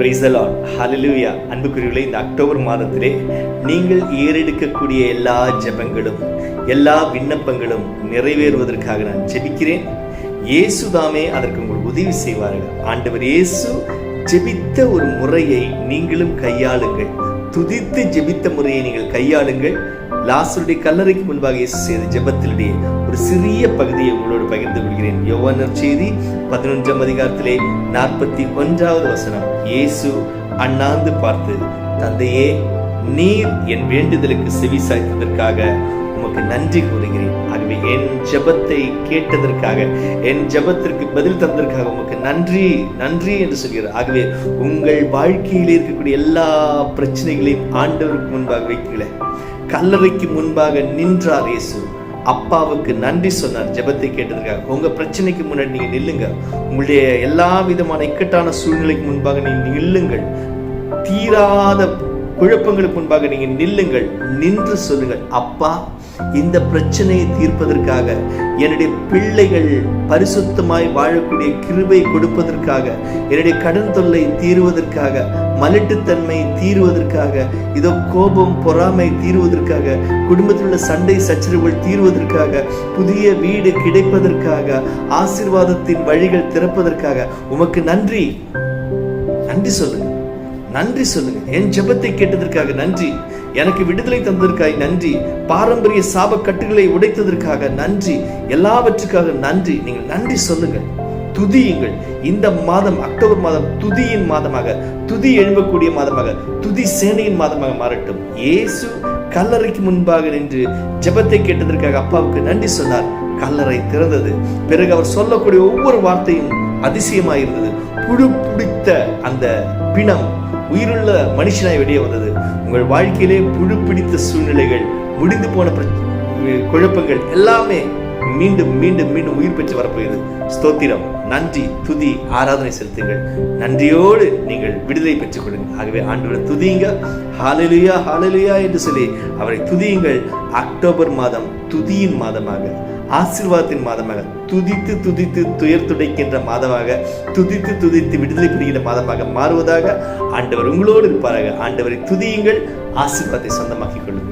பிரைசலான் ஹalleluya அன்புக்குரியவர்களே இந்த அக்டோபர் மாதத்திலே நீங்கள் ஏறெடுக்கக்கூடிய எல்லா ஜெபங்களும் எல்லா விண்ணப்பங்களும் நிறைவேறுவதற்காக நான் ஜெபிக்கிறேன். இயேசு தாமே அதற்கு உங்களுக்கு உதவி செய்வார்கள். ஆண்டவர் இயேசு ஜெபித்த ஒரு முறையை நீங்களும் கையாளுங்கள். துதித்து ஜெபித்த முறையை நீங்கள் கையாளுங்கள். லாசருடைய கல்லறைக்கு முன்பாக இயேசு செய்த ஜெபத்தினுடைய ஒரு சிறிய பகுதியை உங்களோடு பகிர்ந்து கொள்கிறேன். யோவானர் செய்தி பதினொன்றாம் அதிகாரத்திலே நாற்பத்தி ஒன்றாவது வசனம். இயேசு அண்ணாந்து பார்த்து தந்தையே நீர் என் வேண்டுதலுக்கு செவி சாய்த்ததற்காக உமக்கு நன்றி கூறுகிறேன். ஆகவே என் ஜெபத்தை கேட்டதற்காக என் ஜெபத்திற்கு பதில் தந்ததற்காக உமக்கு நன்றி நன்றி என்று சொல்கிறார். ஆகவே உங்கள் வாழ்க்கையில் இருக்கக்கூடிய எல்லா பிரச்சனைகளையும் ஆண்டவருக்கு முன்பாக வைக்கல. கல்லறைக்கு முன்பாக நின்றார் இயேசு. அப்பாவுக்கு நன்றி சொன்னார் ஜெபத்தை கேட்டதற்காக. உங்க பிரச்சனைக்கு முன்னாடி நீங்க நில்லுங்க. உங்களுடைய எல்லா விதமான இக்கட்டான சூழ்நிலைக்கு முன்பாக நீங்க நில்லுங்கள். தீராத குழப்பங்களுக்கு முன்பாக நீங்க நில்லுங்கள். நின்று சொல்லுங்கள். அப்பா இந்த பிரச்சனையை தீர்ப்பதற்காக என்னுடைய பிள்ளைகள் பரிசுத்தமாய் வாழக்கூடிய கிருபை கொடுப்பதற்காக என்னுடைய கடன் தொல்லை தீர்வதற்காக மலட்டுத்தன்மை தீர்வதற்காக இதோ கோபம் பொறாமை தீர்வதற்காக குடும்பத்தில் உள்ள சண்டை சச்சரவுகள் தீர்வதற்காக புதிய வீடு கிடைப்பதற்காக ஆசீர்வாதத்தின் வழிகள் திறப்பதற்காக உமக்கு நன்றி. நன்றி சொல்லுங்க. நன்றி சொல்லுங்க. என் ஜெபத்தை கேட்டதற்காக நன்றி. எனக்கு விடுதலை தந்ததற்காக நன்றி. பாரம்பரிய சாப கட்டுகளை உடைத்ததற்காக நன்றி. எல்லாவற்றுக்காக நன்றி. நீங்கள் நன்றி சொல்லுங்கள். துதியுங்கள். இந்த மாதம் அக்டோபர் மாதம் துதியின் மாதமாக துதி எழும்பக்கூடிய மாதமாக துதி சேனையின் மாதமாக மாறட்டும். இயேசு கல்லறைக்கு முன்பாக நின்று ஜெபத்தை கேட்டதற்காக அப்பாவுக்கு நன்றி சொன்னார். கல்லறை திறந்தது. பிறகு அவர் சொல்லக்கூடிய ஒவ்வொரு வார்த்தையும் அதிசயமாயிருந்தது. புழு பிடித்த அந்த பிணம் உயிருள்ள மனுஷனாய் வெளியே வந்தது. உங்கள் வாழ்க்கையிலே புழு பிடித்த சூழ்நிலைகள் முடிந்து போன குழப்பங்கள் எல்லாமே மீண்டும் மீண்டும் மீண்டும் உயிர் பெற்று வரப்போகிறது. ஸ்தோத்திரம் நன்றி துதி ஆராதனை செலுத்துங்கள். நன்றியோடு நீங்கள் விடுதலை பெற்றுக் கொள்ளுங்கள் ஆகவே ஆண்டவரை துதியுங்க. ஹாலலுயா ஹாலலுயா என்று சொல்லி அவரை துதியுங்கள். அக்டோபர் மாதம் துதியின் மாதமாக ஆசிர்வாதத்தின் மாதமாக துதித்து துதித்து துயர் துடைக்கின்ற மாதமாக துதித்து துதித்து விடுதலை பெறுகின்ற மாதமாக மாறுவதாக ஆண்டவர் உங்களோடு இருப்பாராக. ஆண்டவரை துதியுங்கள். ஆசிர்வாதத்தை சொந்தமாக்கிக் கொள்ளுங்கள்.